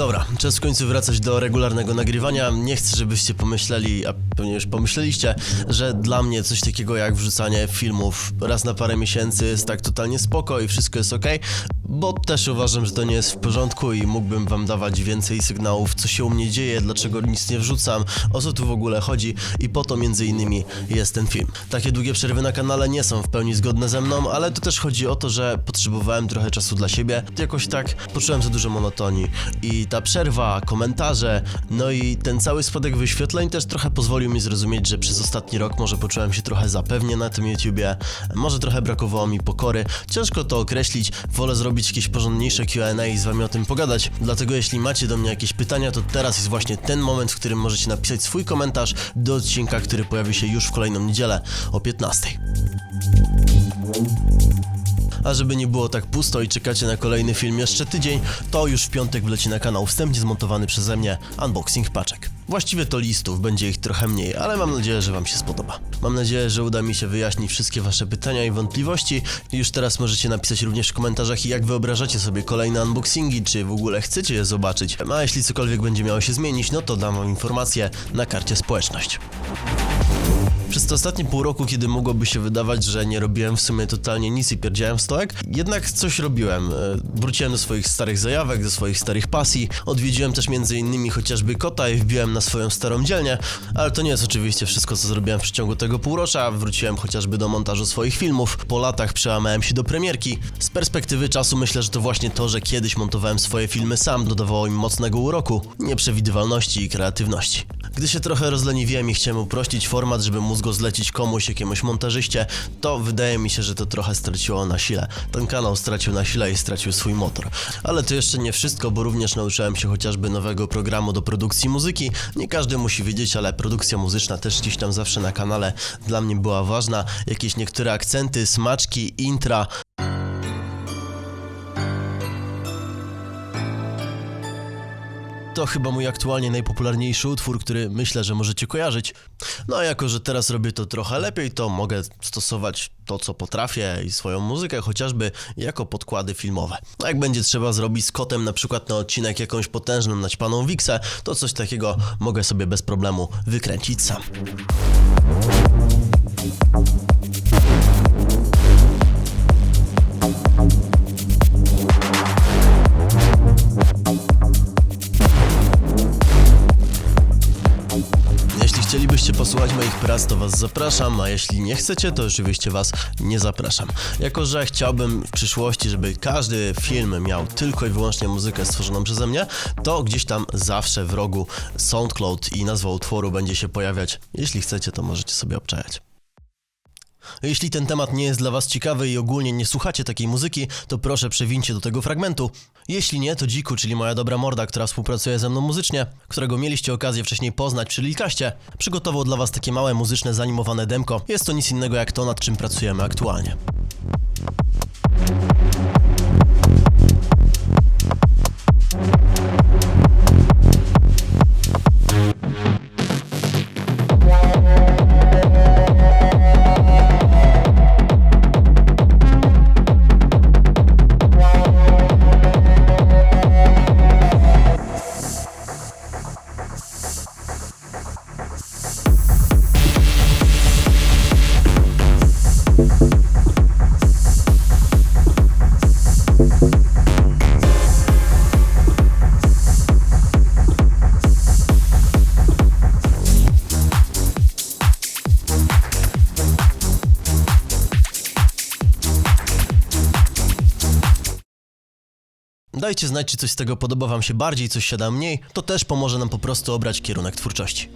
Dobra, czas w końcu wracać do regularnego nagrywania. Nie chcę, żebyście pomyśleli, a pewnie już pomyśleliście, że dla mnie coś takiego jak wrzucanie filmów raz na parę miesięcy jest tak totalnie spoko i wszystko jest ok, bo też uważam, że to nie jest w porządku i mógłbym wam dawać więcej sygnałów, co się u mnie dzieje, dlaczego nic nie wrzucam, o co tu w ogóle chodzi i po to między innymi jest ten film. Takie długie przerwy na kanale nie są w pełni zgodne ze mną, ale to też chodzi o to, że potrzebowałem trochę czasu dla siebie. Jakoś tak poczułem za dużo monotonii i ta przerwa, komentarze, no i ten cały spadek wyświetleń też trochę pozwolił mi zrozumieć, że przez ostatni rok może poczułem się trochę zapewnie na tym YouTubie, może trochę brakowało mi pokory. Ciężko to określić, wolę zrobić jakieś porządniejsze Q&A i z wami o tym pogadać. Dlatego jeśli macie do mnie jakieś pytania, to teraz jest właśnie ten moment, w którym możecie napisać swój komentarz do odcinka, który pojawi się już w kolejną niedzielę o 15. A żeby nie było tak pusto i czekacie na kolejny film jeszcze tydzień, to już w piątek wleci na kanał wstępnie zmontowany przeze mnie unboxing paczek. Właściwie to listów, będzie ich trochę mniej, ale mam nadzieję, że Wam się spodoba. Mam nadzieję, że uda mi się wyjaśnić wszystkie Wasze pytania i wątpliwości. Już teraz możecie napisać również w komentarzach, jak wyobrażacie sobie kolejne unboxingi, czy w ogóle chcecie je zobaczyć. A jeśli cokolwiek będzie miało się zmienić, no to dam Wam informację na karcie społeczność. Przez te ostatnie pół roku, kiedy mogłoby się wydawać, że nie robiłem w sumie totalnie nic i pierdziałem stołek, jednak coś robiłem. E, Wróciłem do swoich starych zajawek, do swoich starych pasji, odwiedziłem też między innymi chociażby kota i wbiłem na swoją starą dzielnię, ale to nie jest oczywiście wszystko, co zrobiłem w przeciągu tego półrocza. Wróciłem chociażby do montażu swoich filmów, po latach przełamałem się do premierki. Z perspektywy czasu myślę, że to właśnie to, że kiedyś montowałem swoje filmy sam, dodawało im mocnego uroku, nieprzewidywalności i kreatywności. Gdy się trochę rozleniwiłem i chciałem uprościć format, żeby móc go zlecić komuś, jakiemuś montażyście, to wydaje mi się, że to trochę straciło na sile. Ten kanał stracił na sile i stracił swój motor. Ale to jeszcze nie wszystko, bo również nauczyłem się chociażby nowego programu do produkcji muzyki. Nie każdy musi wiedzieć, ale produkcja muzyczna też gdzieś tam zawsze na kanale dla mnie była ważna. Jakieś niektóre akcenty, smaczki, intra, To chyba mój aktualnie najpopularniejszy utwór, który myślę, że możecie kojarzyć. No a jako, że teraz robię to trochę lepiej, to mogę stosować to, co potrafię i swoją muzykę chociażby jako podkłady filmowe. A jak będzie trzeba zrobić z kotem na przykład na odcinek jakąś potężną naćpaną wiksę, to coś takiego mogę sobie bez problemu wykręcić sam. Jeśli posłuchać moich prac, to was zapraszam, a jeśli nie chcecie, to oczywiście was nie zapraszam. Jako, że chciałbym w przyszłości, żeby każdy film miał tylko i wyłącznie muzykę stworzoną przeze mnie, to gdzieś tam zawsze w rogu SoundCloud i nazwa utworu będzie się pojawiać. Jeśli chcecie, to możecie sobie obczajać. Jeśli ten temat nie jest dla Was ciekawy i ogólnie nie słuchacie takiej muzyki, to proszę przewincie do tego fragmentu. Jeśli nie, to Dziku, czyli moja dobra morda, która współpracuje ze mną muzycznie, którego mieliście okazję wcześniej poznać przy Lilkaście, przygotował dla Was takie małe muzyczne zanimowane demko. Jest to nic innego jak to, nad czym pracujemy aktualnie. Dajcie znać, czy coś z tego podoba Wam się bardziej, coś siada mniej, to też pomoże nam po prostu obrać kierunek twórczości.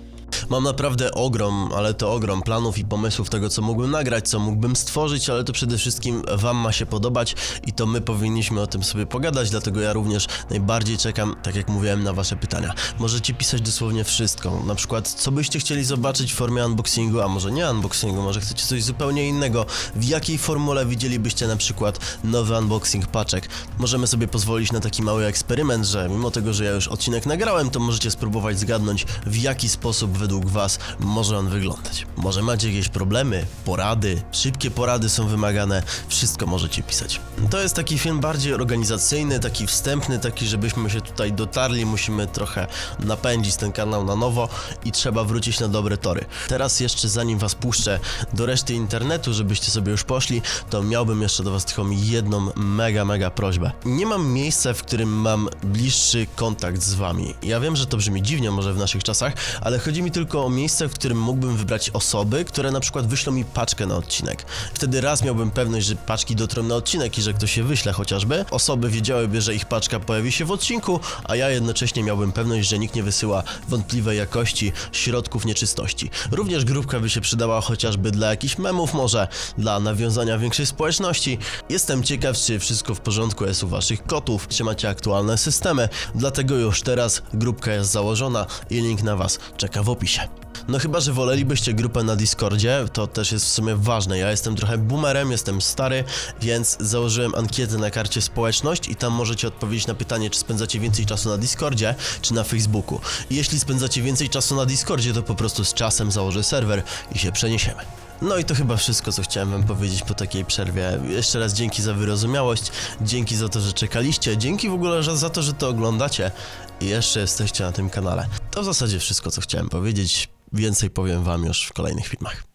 Mam naprawdę ogrom, ale to ogrom planów i pomysłów tego, co mógłbym nagrać, co mógłbym stworzyć, ale to przede wszystkim Wam ma się podobać i to my powinniśmy o tym sobie pogadać, dlatego ja również najbardziej czekam, tak jak mówiłem, na Wasze pytania. Możecie pisać dosłownie wszystko, na przykład co byście chcieli zobaczyć w formie unboxingu, a może nie unboxingu, może chcecie coś zupełnie innego, w jakiej formule widzielibyście na przykład nowy unboxing paczek. Możemy sobie pozwolić na taki mały eksperyment, że mimo tego, że ja już odcinek nagrałem, to możecie spróbować zgadnąć w jaki sposób wy według Was może on wyglądać. Może macie jakieś problemy, porady, szybkie porady są wymagane, wszystko możecie pisać. To jest taki film bardziej organizacyjny, taki wstępny, taki, żebyśmy się tutaj dotarli, musimy trochę napędzić ten kanał na nowo i trzeba wrócić na dobre tory. Teraz jeszcze zanim Was puszczę do reszty internetu, żebyście sobie już poszli, to miałbym jeszcze do Was taką jedną mega, mega prośbę. Nie mam miejsca, w którym mam bliższy kontakt z Wami. Ja wiem, że to brzmi dziwnie może w naszych czasach, ale chodzi mi tylko o miejsce, w którym mógłbym wybrać osoby, które na przykład wyślą mi paczkę na odcinek. Wtedy raz miałbym pewność, że paczki dotrą na odcinek i że ktoś je wyśle chociażby. Osoby wiedziałyby, że ich paczka pojawi się w odcinku, a ja jednocześnie miałbym pewność, że nikt nie wysyła wątpliwej jakości środków nieczystości. Również grupka by się przydała chociażby dla jakichś memów może, dla nawiązania większej społeczności. Jestem ciekaw, czy wszystko w porządku jest u waszych kotów, czy macie aktualne systemy, dlatego już teraz grupka jest założona i link na was czeka w opisie. No chyba, że wolelibyście grupę na Discordzie, to też jest w sumie ważne. Ja jestem trochę boomerem, jestem stary, więc założyłem ankietę na karcie społeczność i tam możecie odpowiedzieć na pytanie, czy spędzacie więcej czasu na Discordzie, czy na Facebooku. I jeśli spędzacie więcej czasu na Discordzie, to po prostu z czasem założę serwer i się przeniesiemy. No i to chyba wszystko, co chciałem wam powiedzieć po takiej przerwie. Jeszcze raz dzięki za wyrozumiałość, dzięki za to, że czekaliście, dzięki w ogóle za to, że to oglądacie i jeszcze jesteście na tym kanale. To w zasadzie wszystko, co chciałem powiedzieć. Więcej powiem wam już w kolejnych filmach.